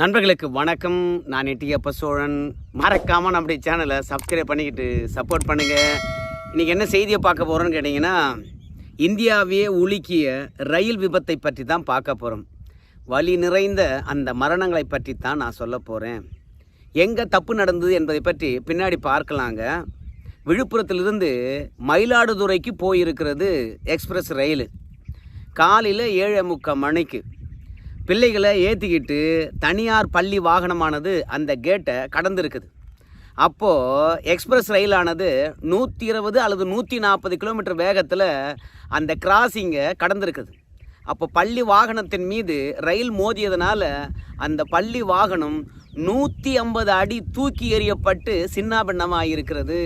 நண்பர்களுக்கு வணக்கம். நான் எட்டியப்ப சோழன் மறக்காமல் நம்முடைய சேனலை சப்ஸ்கிரைப் பண்ணிக்கிட்டு சப்போர்ட் பண்ணுங்கள் இன்றைக்கி என்ன செய்தியை பார்க்க போகிறோன்னு கேட்டிங்கன்னா இந்தியாவையே உலுக்கிய ரயில் விபத்தை பற்றி தான் பார்க்க போகிறோம் வழி நிறைந்த அந்த மரணங்களை பற்றி தான் நான் சொல்ல போகிறேன் எங்கே தப்பு நடந்தது என்பதை பற்றி பின்னாடி பார்க்கலாங்க. விழுப்புரத்திலிருந்து மயிலாடுதுறைக்கு போயிருக்கிறது எக்ஸ்பிரஸ் ரயில். காலையில் ஏழு முக்கால் மணிக்கு பிள்ளைகளை ஏற்றிக்கிட்டு தனியார் பள்ளி வாகனமானது அந்த கேட்டை கடந்திருக்குது. அப்போது எக்ஸ்பிரஸ் ரயிலானது நூற்றி இருபது அல்லது நூற்றி நாற்பது கிலோமீட்டர் வேகத்தில் அந்த கிராசிங்கை கடந்திருக்குது. அப்போ பள்ளி வாகனத்தின் மீது ரயில் மோதியதுனால அந்த பள்ளி வாகனம் நூற்றி ஐம்பது அடி தூக்கி எறியப்பட்டு சின்னாபின்னமாக இருக்கிறது.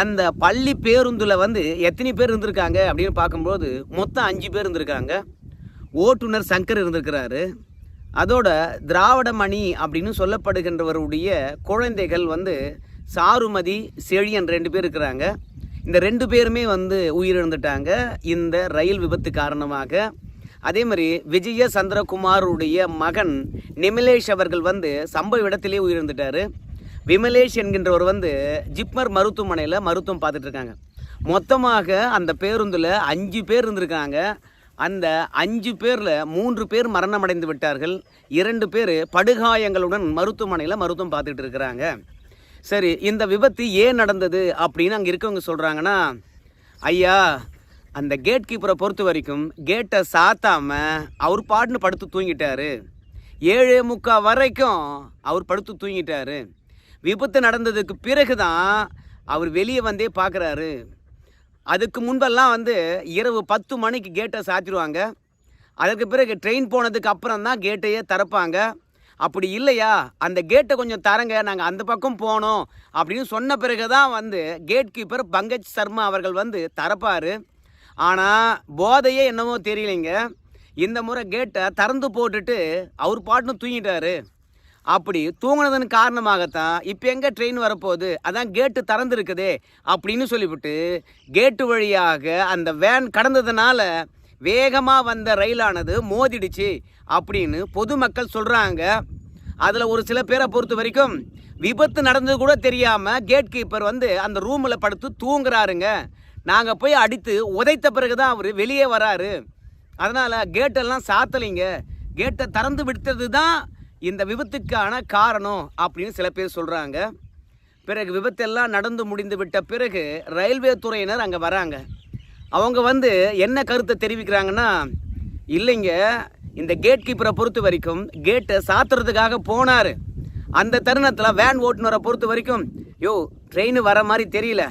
அந்த பள்ளி பேருந்தில் வந்து எத்தனை பேர் இருந்திருக்காங்க அப்படின்னு பார்க்கும்போது மொத்தம் அஞ்சு பேர் இருந்திருக்காங்க. ஓட்டுநர் சங்கர் இருந்திருக்கிறாரு. அதோட திராவிடமணி அப்படின்னு சொல்லப்படுகின்றவருடைய குழந்தைகள் வந்து சாருமதி செழியன் ரெண்டு பேர் இருக்கிறாங்க. இந்த ரெண்டு பேருமே வந்து உயிரிழந்துட்டாங்க. இந்த ரயில் விபத்து காரணமாக. அதே மாதிரி விஜய சந்திரகுமாருடைய மகன் நிமிலேஷ் அவர்கள் வந்து சம்பவ இடத்திலே உயிரிழந்துட்டாரு. விமலேஷ் என்கின்றவர் வந்து ஜிப்மர் மருத்துவமனையில் மருத்துவம் பார்த்துட்ருக்காங்க மொத்தமாக அந்த பேருந்தில் அஞ்சு பேர் இருந்திருக்காங்க. அந்த அஞ்சு பேரில் மூன்று பேர் மரணமடைந்து விட்டார்கள். இரண்டு பேர் படுகாயங்களுடன் மருத்துவமனையில் மருத்துவம் பார்த்துட்டு இருக்கிறாங்க. சரி இந்த விபத்து ஏன் நடந்தது அப்படின்னு அங்கே இருக்கவங்க சொல்கிறாங்கன்னா ஐயா அந்த கேட் கீப்பரை பொறுத்த வரைக்கும் கேட்டை சாத்தாமல் அவர் பாட்டுன்னு படுத்து தூங்கிட்டாரு. ஏழே முக்கால் வரைக்கும் அவர் படுத்து தூங்கிட்டாரு. விபத்து நடந்ததுக்கு பிறகு தான் அவர் வெளியே வந்தே பார்க்குறாரு. அதுக்கு முன்பெல்லாம் வந்து இரவு பத்து மணிக்கு கேட்டை சாத்திடுவாங்க. அதற்கு பிறகு ட்ரெயின் போனதுக்கு அப்புறம் தான் கேட்டையே திறப்பாங்க. அப்படி இல்லையா? அந்த கேட்டை கொஞ்சம் தரங்க நாங்கள் அந்த பக்கம் போனோம் அப்படின்னு சொன்ன பிறகு தான் வந்து கேட் கீப்பர் பங்கஜ் சர்மா அவர்கள் வந்து திறப்பார் ஆனால் போதையே என்னமோ தெரியலைங்க. இந்த முறை கேட்டை திறந்து போட்டுட்டு அவர் பாட்டுன்னு தூங்கிட்டாரு. அப்படி தூங்கினதன் காரணமாகத்தான் இப்போ எங்கே ட்ரெயின் வரப்போகுது? அதான் கேட்டு திறந்துருக்குதே அப்படின்னு சொல்லிவிட்டு கேட்டு வழியாக அந்த வேன் கடந்ததுனால வேகமாக வந்த ரயிலானது மோதிடுச்சு அப்படின்னு பொதுமக்கள் சொல்கிறாங்க அதில் ஒரு சில பேரை பொறுத்த வரைக்கும் விபத்து நடந்தது கூட தெரியாமல் கேட் கீப்பர் வந்து அந்த ரூமில் படுத்து தூங்குறாருங்க. நாங்கள் போய் அடித்து உதைத்த பிறகு தான் அவர் வெளியே வராரு. அதனால் கேட்டெல்லாம் சாத்தலைங்க. கேட்டை திறந்து விடுத்தது தான் இந்த விபத்துக்கான காரணம் அப்படின்னு சில பேர் சொல்கிறாங்க பிறகு விபத்தெல்லாம் நடந்து முடிந்து விட்ட பிறகு ரயில்வே துறையினர் அங்கே வராங்க. அவங்க வந்து என்ன கருத்தை தெரிவிக்கிறாங்கன்னா இல்லைங்க இந்த கேட் கீப்பரை பொறுத்த வரைக்கும் கேட்டை சாத்துறதுக்காக போனார். அந்த தருணத்தில் வேன் ஓட்டுநரை பொறுத்த வரைக்கும் யோ ட்ரெயின் வர மாதிரி தெரியல.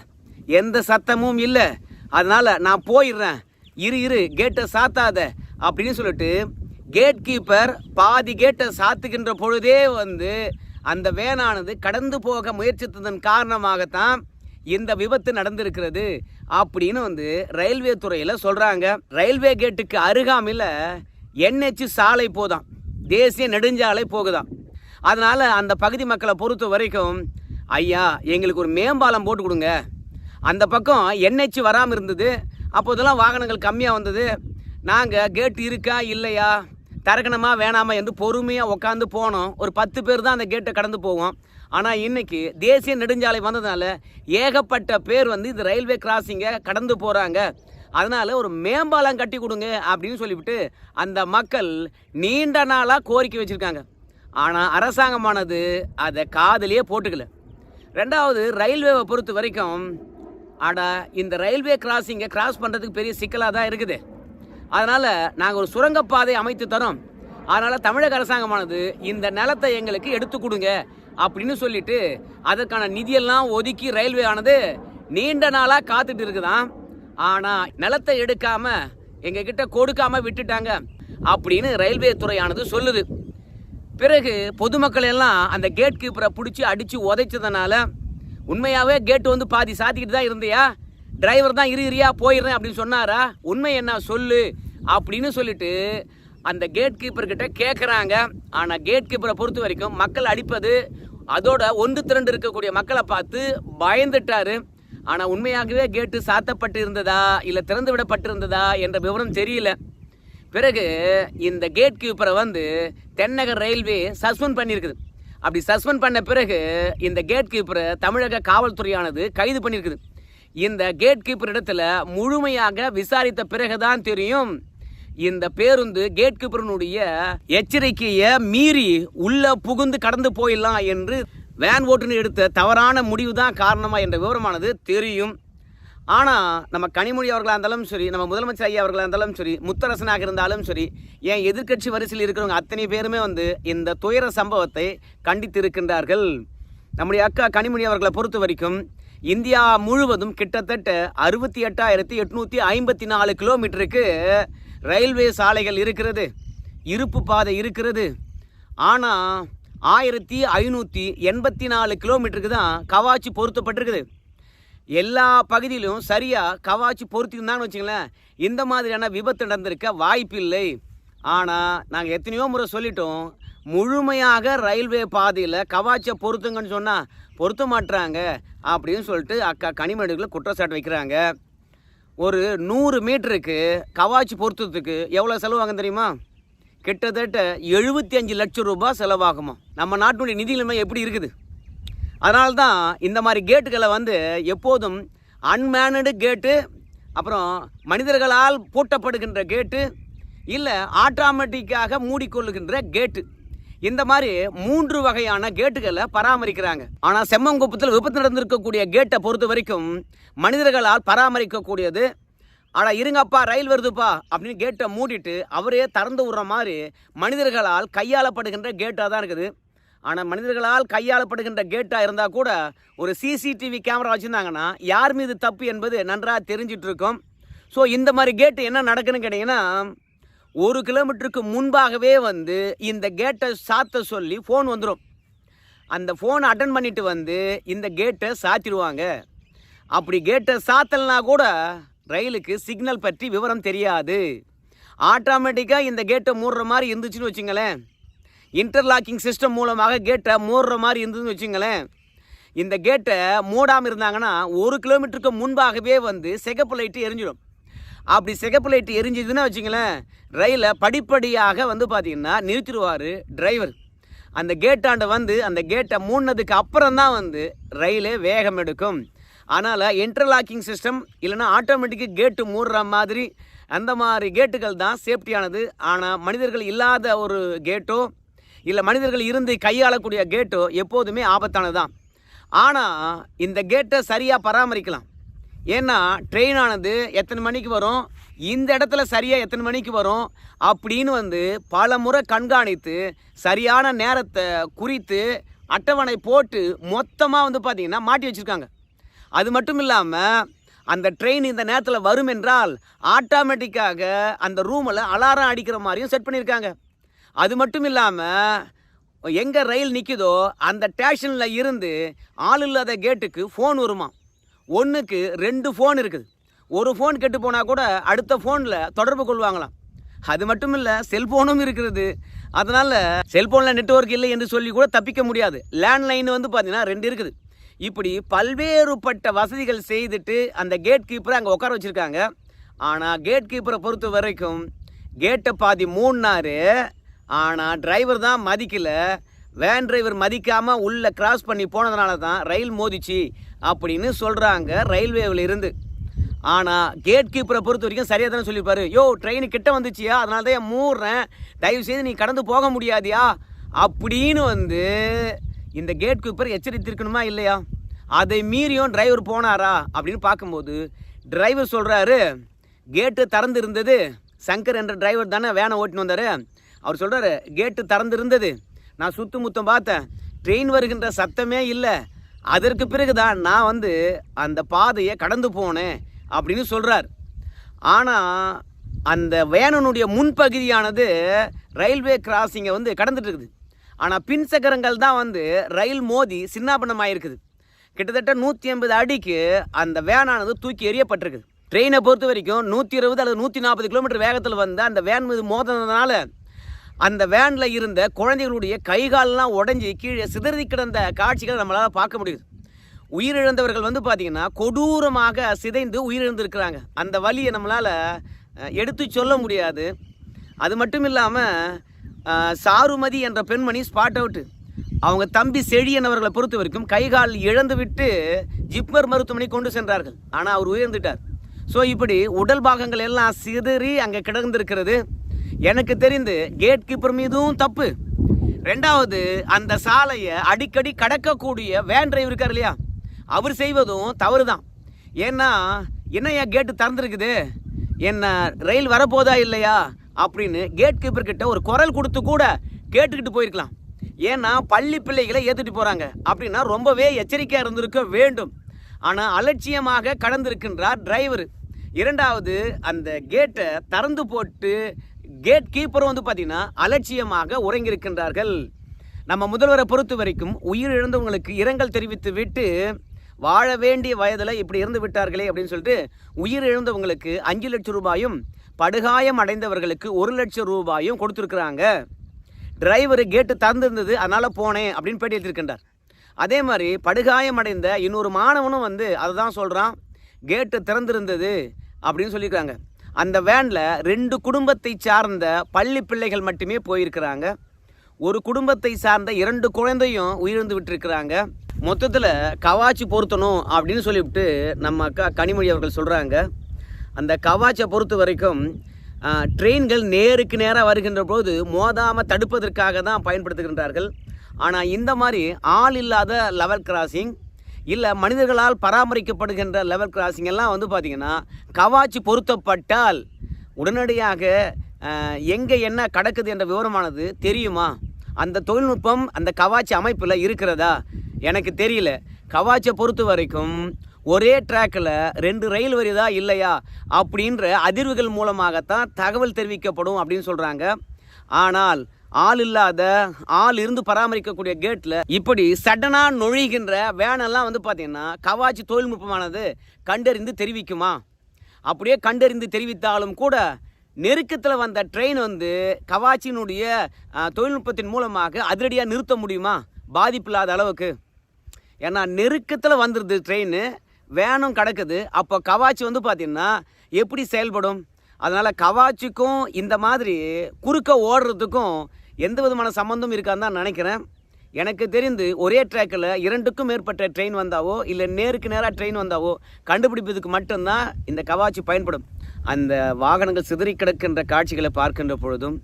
எந்த சத்தமும் இல்லை. அதனால் நான் போயிடுறேன். இரு இரு கேட்டை சாத்தாத. அப்படின்னு சொல்லிட்டு கேட் கீப்பர் பாதி கேட்டை சாத்துகின்ற பொழுதே வந்து அந்த வேனானது கடந்து போக முயற்சித்ததன் காரணமாகத்தான் இந்த விபத்து நடந்திருக்கிறது அப்படின்னு வந்து ரயில்வே துறையில் சொல்கிறாங்க ரயில்வே கேட்டுக்கு அருகாமையில் என்ஹெச் சாலை போதான். தேசிய நெடுஞ்சாலை போகுதாம் அதனால் அந்த பகுதி மக்களை பொறுத்த வரைக்கும் ஐயா எங்களுக்கு ஒரு மேம்பாலம் போட்டு கொடுங்க. அந்த பக்கம் என்ஹெச் வராமல் இருந்தது. அப்போதெல்லாம் வாகனங்கள் கம்மியாக வந்தது. நாங்கள் கேட் இருக்கா இல்லையா? திறக்கணுமா வேணாமா என்று பொறுமையாக உட்காந்து போனோம். ஒரு பத்து பேர் தான் அந்த கேட்டை கடந்து போவோம். ஆனால் இன்றைக்கி தேசிய நெடுஞ்சாலை வந்ததுனால ஏகப்பட்ட பேர் வந்து இந்த ரயில்வே கிராசிங்கை கடந்து போகிறாங்க அதனால் ஒரு மேம்பாலம் கட்டி கொடுங்க அப்படின்னு சொல்லிவிட்டு அந்த மக்கள் நீண்ட நாளாக கோரிக்கை வச்சுருக்காங்க. ஆனால் அரசாங்கமானது அதை காதலியே போட்டுக்கல. ரெண்டாவது ரயில்வேவை பொறுத்த வரைக்கும் ஆனால் இந்த ரயில்வே கிராசிங்கை கிராஸ் பண்ணுறதுக்கு பெரிய சிக்கலாக தான் இருக்குது. அதனால் நாங்கள் ஒரு சுரங்கப்பாதை அமைத்து தரோம். அதனால் தமிழக அரசாங்கமானது இந்த நிலத்தை எங்களுக்கு எடுத்து கொடுங்க அப்படின்னு சொல்லிட்டு அதற்கான நிதியெல்லாம் ஒதுக்கி ரயில்வே ஆனது நீண்ட நாளாக காத்துட்டு இருக்குதாம். ஆனால் நிலத்தை எடுக்காம எங்ககிட்ட கொடுக்காம விட்டுட்டாங்க அப்படின்னு ரயில்வே துறையானது சொல்லுது. பிறகு பொதுமக்கள் எல்லாம் அந்த கேட் கீப்பரை பிடிச்சி அடித்து உதைச்சதுனால உண்மையாகவே கேட்டு வந்து பாதி சாத்திக்கிட்டு தான் இருந்தியா? டிரைவர் தான் இரு இரியா போயிடுறேன் அப்படின்னு சொன்னாரா? உண்மை என்ன? சொல்லு. அப்படின்னு சொல்லிட்டு அந்த கேட் கீப்பர் கிட்ட கேட்குறாங்க ஆனால் கேட் கீப்பரை பொறுத்த வரைக்கும் மக்கள் அடிப்பது அதோட ஒன்று திரண்டு இருக்கக்கூடிய மக்களை பார்த்து பயந்துட்டாரு. ஆனால் உண்மையாகவே கேட்டு சாத்தப்பட்டு இருந்ததா இல்லை திறந்து விடப்பட்டிருந்ததா என்ற விவரம் தெரியல. பிறகு இந்த கேட் கீப்பரை வந்து தென்னகர் ரயில்வே சஸ்பெண்ட் பண்ணியிருக்குது அப்படி சஸ்பெண்ட் பண்ண பிறகு இந்த கேட் கீப்பரை தமிழக காவல்துறையானது கைது பண்ணியிருக்குது இந்த கேட் கீப்பர் இடத்துல முழுமையாக விசாரித்த பிறகுதான் தெரியும். இந்த பேருந்து கேட் கீப்பரனுடைய எச்சரிக்கையை மீறி உள்ள புகுந்து கடந்து போயிடலாம் என்று வேன் ஓட்டுநர் எடுத்த தவறான முடிவு தான் காரணமா என்ற விவரமானது தெரியும். ஆனால் நம்ம கனிமொழி அவர்களாக இருந்தாலும் சரி நம்ம முதலமைச்சர் ஐயா அவர்களாக இருந்தாலும் சரி முத்தரசனாக இருந்தாலும் சரி ஏன் எதிர்க்கட்சி வரிசையில் இருக்கிறவங்க அத்தனை பேருமே வந்து இந்த துயர சம்பவத்தை கண்டித்து இருக்கின்றார்கள் நம்முடைய அக்கா கனிமொழி அவர்களை பொறுத்த வரைக்கும் இந்தியா முழுவதும் கிட்டத்தட்ட அறுபத்தி எட்டாயிரத்தி எட்நூற்றி ஐம்பத்தி நாலு கிலோமீட்டருக்கு ரயில்வே சாலைகள் இருக்கிறது இருப்பு பாதை இருக்கிறது. ஆனால் ஆயிரத்தி ஐநூற்றி எண்பத்தி நாலு கிலோமீட்டருக்கு தான் கவாச்சி பொருத்தப்பட்டிருக்குது. எல்லா பகுதியிலும் சரியாக கவாச்சி பொருத்திருந்தாங்கன்னு வச்சுங்களேன் இந்த மாதிரியான விபத்து நடந்திருக்க வாய்ப்பில்லை ஆனால் நாங்கள் எத்தனையோ முறை சொல்லிட்டோம் முழுமையாக ரயில்வே பாதையில் கவாச்சியை பொருத்துங்கன்னு சொன்னால் பொருத்த மாட்டுறாங்க அப்படின்னு சொல்லிட்டு அக்கா கனிமடுகளை குற்றச்சாட்டு வைக்கிறாங்க. ஒரு நூறு மீட்டருக்கு கவாச்சி பொருத்தத்துக்கு எவ்வளோ செலவாகும் தெரியுமா? கிட்டத்தட்ட எழுபத்தி அஞ்சு லட்சம் ரூபாய் செலவாகுமா? நம்ம நாட்டினுடைய நிதி நிலைமை எப்படி இருக்குது? அதனால தான் இந்த மாதிரி கேட்டுகளை வந்து எப்போதும் அன்மேனடு கேட்டு அப்புறம் மனிதர்களால் பூட்டப்படுகின்ற கேட்டு இல்லை ஆட்டோமேட்டிக்காக மூடிக்கொள்ளுகின்ற கேட்டு. இந்த மாதிரி மூன்று வகையான கேட்டுகளை பராமரிக்கிறாங்க. ஆனால் செம்மங்குப்பத்தில் விபத்து நடந்திருக்கக்கூடிய கேட்டை பொறுத்த வரைக்கும் மனிதர்களால் பராமரிக்கக்கூடியது. ஆனால் இருங்கப்பா ரயில் வருதுப்பா அப்படின்னு கேட்டை மூடிட்டு அவரே திறந்து விடுற மாதிரி மனிதர்களால் கையாளப்படுகின்ற கேட்டாக தான் இருக்குது. ஆனால் மனிதர்களால் கையாளப்படுகின்ற கேட்டாக இருந்தால் கூட ஒரு சிசிடிவி கேமரா வச்சுருந்தாங்கன்னா யார் மீது தப்பு என்பது நன்றாக தெரிஞ்சிட்டு இருக்கும். ஸோ இந்த மாதிரி கேட்டு என்ன நடக்குன்னு கேட்டிங்கன்னா ஒரு கிலோமீட்டருக்கு முன்பாகவே வந்து இந்த கேட்டை சாத்த சொல்லி ஃபோன் வந்துடும் அந்த ஃபோனை அட்டன் பண்ணிட்டு வந்து இந்த கேட்டை சாத்திடுவாங்க. அப்படி கேட்டை சாத்தலைனா கூட ரயிலுக்கு சிக்னல் பற்றி விவரம் தெரியாது. ஆட்டோமேட்டிக்காக இந்த கேட்டை மூடுற மாதிரி இருந்துச்சுன்னு வச்சுங்களேன். இன்டர்லாக்கிங் சிஸ்டம் மூலமாக கேட்டை மூடுற மாதிரி இருந்ததுன்னு வச்சுங்களேன். இந்த கேட்டை மூடாமல் இருந்தாங்கன்னா ஒரு கிலோமீட்டருக்கு முன்பாகவே வந்து சிகப்பு லைட்டு எரிஞ்சிடும். அப்படி சிகப்பு லைட்டு எரிஞ்சுதுன்னா வச்சுங்களேன் ரயிலை படிப்படியாக வந்து பார்த்தீங்கன்னா நிறுத்திடுவார் டிரைவர் அந்த கேட்டாண்ட வந்து அந்த கேட்டை மூடினதுக்கு அப்புறம் தான் வந்து ரயிலே வேகம் எடுக்கும். அதனால் இன்டர்லாக்கிங் சிஸ்டம் இல்லைன்னா ஆட்டோமேட்டிக்கு கேட்டு மூடுற மாதிரி அந்த மாதிரி கேட்டுகள் தான் சேஃப்டியானது ஆனால் மனிதர்கள் இல்லாத ஒரு கேட்டோ இல்லை மனிதர்கள் இருந்து கையாளக்கூடிய கேட்டோ எப்போதுமே ஆபத்தானது தான் ஆனால் இந்த கேட்டை சரியாக பராமரிக்கலாம். ஏன்னா ட்ரெயினானது எத்தனை மணிக்கு வரும்? இந்த இடத்துல சரியாக எத்தனை மணிக்கு வரும்? அப்படின்னு வந்து பல முறை கண்காணித்து சரியான நேரத்தை குறித்து அட்டவணை போட்டு மொத்தமாக வந்து பார்த்திங்கன்னா மாட்டி வச்சுருக்காங்க. அது மட்டும் இல்லாமல் அந்த ட்ரெயின் இந்த நேரத்தில் வரும் என்றால் ஆட்டோமேட்டிக்காக அந்த ரூமில் அலாரம் அடிக்கிற மாதிரியும் செட் பண்ணியிருக்காங்க அது மட்டும் இல்லாமல் எங்கே ரயில் நிற்குதோ அந்த ஸ்டேஷனில் இருந்து ஆள் இல்லாத கேட்டுக்கு ஃபோன் வருமா ஒன்றுக்கு ரெண்டு ஃபோன் இருக்குது. ஒரு ஃபோன் கெட்டு போனால் கூட அடுத்த ஃபோனில் தொடர்பு கொள்வாங்களாம். அது மட்டும் இல்லை செல்ஃபோனும் இருக்கிறது அதனால் செல்ஃபோனில் நெட்வொர்க் இல்லை என்று சொல்லி கூட தப்பிக்க முடியாது. லேண்ட்லைன் வந்து பார்த்தீங்கன்னா ரெண்டு இருக்குது. இப்படி பல்வேறுபட்ட வசதிகள் செய்துட்டு அந்த கேட் கீப்பரை அங்கே உட்கார வச்சுருக்காங்க. ஆனால் கேட் கீப்பரை பொறுத்த வரைக்கும் கேட்டை பாதி மூடினாரு. ஆனால் டிரைவர் தான் மதிக்கல. வேன் டிரைவர் மதிக்காமல் உள்ளே கிராஸ் பண்ணி போனதுனால தான் ரயில் மோதிச்சு அப்படின்னு சொல்கிறாங்க ரயில்வேவில் இருந்து. ஆனால் கேட் கீப்பரை பொறுத்த வரைக்கும் சரியாக தானே சொல்லியிருப்பாரு. யோ ட்ரெயின் கிட்ட வந்துச்சியா? அதனால தான் என் மூடுறேன்? தயவு செய்து நீ கடந்து போக முடியாதியா? அப்படின்னு வந்து இந்த கேட் கீப்பர் எச்சரித்திருக்கணுமா இல்லையா? அதை மீறியும் டிரைவர் போனாரா? அப்படின்னு பார்க்கும்போது டிரைவர் சொல்கிறாரு கேட்டு திறந்து இருந்தது சங்கர் என்ற டிரைவர் தானே வேனை ஓட்டின்னு வந்தார். அவர் சொல்கிறாரு கேட்டு திறந்து இருந்தது நான் சுத்து முத்தம் பார்த்தேன். ட்ரெயின் வருகின்ற சத்தமே இல்லை. அதற்கு பிறகு தான் நான் வந்து அந்த பாதையை கடந்து போனேன் அப்படின்னு சொல்கிறார் ஆனால் அந்த வேனனுடைய முன்பகுதியானது ரயில்வே கிராசிங்கை வந்து கடந்துட்டு இருக்குது. ஆனால் பின் சக்கரங்கள் தான் வந்து ரயில் மோதி சின்னாபனமாயிருக்குது. கிட்டத்தட்ட நூற்றி ஐம்பது அடிக்கு அந்த வேனானது தூக்கி எறியப்பட்டிருக்குது. ட்ரெயினை பொறுத்த வரைக்கும் நூற்றி இருபது அல்லது நூற்றி நாற்பது கிலோமீட்டர் வேகத்தில் வந்து அந்த வேன் மீது மோதினதுனால அந்த வேனில் இருந்த குழந்தைகளுடைய கைகாலெலாம் உடஞ்சி கீழே சிதறி கிடந்த காட்சிகளை நம்மளால் பார்க்க முடியுது. உயிரிழந்தவர்கள் வந்து பார்த்திங்கன்னா கொடூரமாக சிதைந்து உயிரிழந்திருக்கிறாங்க. அந்த வலியை நம்மளால் எடுத்து சொல்ல முடியாது. அது மட்டும் இல்லாமல் சாருமதி என்ற பெண்மணி ஸ்பாட் அவுட்டு அவங்க தம்பி செழியனவர்களை பொறுத்த வரைக்கும் கைகால் இழந்து விட்டு ஜிப்மர் மருத்துவமனை கொண்டு சென்றார்கள். ஆனால் அவர் உயர்ந்துட்டார். ஸோ இப்படி உடல் பாகங்கள் எல்லாம் சிதறி அங்கே கிடந்திருக்கிறது. எனக்கு தெரிந்து கேட் கீப்பர் மீதும் தப்பு. ரெண்டாவது அந்த சாலையை அடிக்கடி கடக்கக்கூடிய வேன் டிரைவர் இருக்கார் இல்லையா? அவர் செய்வதும் தவறு தான் ஏன்னா என்னையா கேட்டு திறந்துருக்குது? என்ன ரயில் வரப்போதா இல்லையா? அப்படின்னு கேட் கீப்பர்கிட்ட ஒரு குரல் கொடுத்து கூட கேட்டுக்கிட்டு போயிருக்கலாம். ஏன்னா பள்ளி பிள்ளைகளை ஏற்றுட்டு போகிறாங்க அப்படின்னா ரொம்பவே எச்சரிக்கையாக இருந்திருக்க வேண்டும். ஆனால் அலட்சியமாக கடந்திருக்கின்றார் டிரைவர் இரண்டாவது அந்த கேட்டை திறந்து போட்டு கேட் கீப்பரும் வந்து பார்த்தீங்கன்னா அலட்சியமாக உறங்கியிருக்கின்றார்கள். நம்ம முதல்வரை பொறுத்த வரைக்கும் உயிர் இழந்தவங்களுக்கு இரங்கல் தெரிவித்து விட்டு வாழ வேண்டிய வயதில் இப்படி இருந்து விட்டார்களே அப்படின்னு சொல்லிட்டு உயிர் இழந்தவங்களுக்கு அஞ்சு லட்சம் ரூபாயும் படுகாயம் அடைந்தவர்களுக்கு ஒரு லட்சம் ரூபாயும் கொடுத்துருக்குறாங்க. டிரைவர் கேட்டு திறந்துருந்தது அதனால் போனேன் அப்படின்னு பேட்டி எடுத்திருக்கின்றார். அதே மாதிரி படுகாயம் அடைந்த இன்னொரு மாணவனும் வந்து அதை தான் சொல்கிறான் கேட்டு திறந்திருந்தது அப்படின்னு சொல்லியிருக்காங்க அந்த வேனில் ரெண்டு குடும்பத்தை சார்ந்த பள்ளி பிள்ளைகள் மட்டுமே போயிருக்கிறாங்க. ஒரு குடும்பத்தை சார்ந்த இரண்டு குழந்தையும் உயிரிழந்து விட்டுருக்கிறாங்க. மொத்தத்தில் கவாச்சி பொருத்தணும் அப்படின்னு சொல்லிவிட்டு நம்ம அக்கா கனிமொழி அவர்கள் சொல்கிறாங்க அந்த கவாச்சை பொறுத்த வரைக்கும் ட்ரெயின்கள் நேருக்கு நேராக வருகின்ற போது மோதாமல் தடுப்பதற்காக தான் பயன்படுத்துகின்றார்கள். ஆனால் இந்த மாதிரி ஆள் இல்லாத லெவல் கிராசிங் இல்லை மனிதர்களால் பராமரிக்கப்படுகின்ற லெவல் கிராசிங் எல்லாம் வந்து பார்த்திங்கன்னா கவாச்சி பொருத்தப்பட்டால் உடனடியாக எங்கே என்ன கடக்குது என்ற விவரமானது தெரியுமா? அந்த தொழில்நுட்பம் அந்த கவாச்சி அமைப்பில் இருக்கிறதா? எனக்கு தெரியல. கவாச்சை பொறுத்த வரைக்கும் ஒரே ட்ராக்கில் ரெண்டு ரயில் வருதா இல்லையா? அப்படின்ற அதிர்வுகள் மூலமாகத்தான் தகவல் தெரிவிக்கப்படும் அப்படின்னு சொல்கிறாங்க ஆனால் ஆள் இல்லாத ஆள் இருந்து பராமரிக்கக்கூடிய கேட்டில் இப்படி சடனாக நுழைகின்ற வேனெல்லாம் வந்து பார்த்திங்கன்னா கவாச்சி தொழில்நுட்பமானது கண்டறிந்து தெரிவிக்குமா? அப்படியே கண்டறிந்து தெரிவித்தாலும் கூட நெருக்கத்தில் வந்த ட்ரெயின் வந்து கவாச்சினுடைய தொழில்நுட்பத்தின் மூலமாக அதிரடியாக நிறுத்த முடியுமா? பாதிப்பில்லாத அளவுக்கு. ஏன்னா நெருக்கத்தில் வந்துடுது ட்ரெயின் வேனும் கிடக்குது. அப்போ கவாச்சி வந்து பார்த்திங்கன்னா எப்படி செயல்படும்? அதனால் கவாச்சிக்கும் இந்த மாதிரி குறுக்க ஓடுறதுக்கும் எந்த விதமான சம்மந்தம் இருக்கான்னு தான் நினைக்கிறேன். எனக்கு தெரிந்து ஒரே ட்ராக்கில் இரண்டுக்கும் மேற்பட்ட ட்ரெயின் வந்தாவோ இல்லை நேருக்கு நேராக ட்ரெயின் வந்தாவோ கண்டுபிடிப்பதுக்கு மட்டும்தான் இந்த கவாச்சி பயன்படும். அந்த வாகனங்கள் சிதறி கிடக்கின்ற காட்சிகளை பார்க்கின்ற பொழுதும்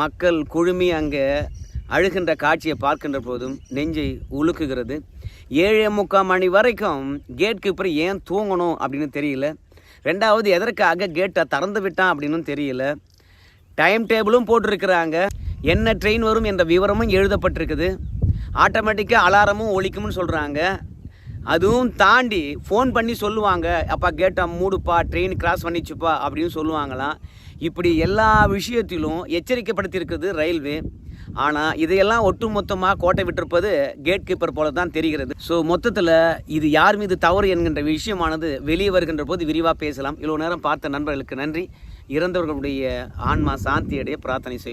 மக்கள் குழுமி அங்கே அழுகின்ற காட்சியை பார்க்கின்ற போதும் நெஞ்சை உலுக்குகிறது. ஏழே முக்கால் மணி வரைக்கும் கேட் பிறகு ஏன் தூங்கணும் அப்படின்னு தெரியல. ரெண்டாவது எதற்காக கேட்டை திறந்து விட்டான் அப்படின்னு தெரியல. டைம் டேபிளும் போட்டிருக்கிறாங்க. என்ன ட்ரெயின் வரும் என்ற விவரமும் எழுதப்பட்டிருக்குது. ஆட்டோமேட்டிக்காக அலாரமும் ஒலிக்கும்னு சொல்கிறாங்க அதுவும் தாண்டி ஃபோன் பண்ணி சொல்லுவாங்க. அப்பா கேட்டை மூடுப்பா ட்ரெயின் கிராஸ் பண்ணிச்சுப்பா அப்படின்னு சொல்லுவாங்களாம். இப்படி எல்லா விஷயத்திலும் எச்சரிக்கைப்படுத்தியிருக்குது ரயில்வே. ஆனால் இதையெல்லாம் ஒட்டுமொத்தமாக கோட்டை விட்டிருப்பது கேட் கீப்பர் போல தான் தெரிகிறது. ஸோ மொத்தத்தில் இது யார் மீது தவறு என்கின்ற விஷயமானது வெளியே வருகின்ற போது விரிவாக பேசலாம். இவ்வளோ நேரம் பார்த்த நண்பர்களுக்கு நன்றி. இறந்தவர்களுடைய ஆன்மா சாந்தியடைய பிரார்த்தனை செய்வோம்.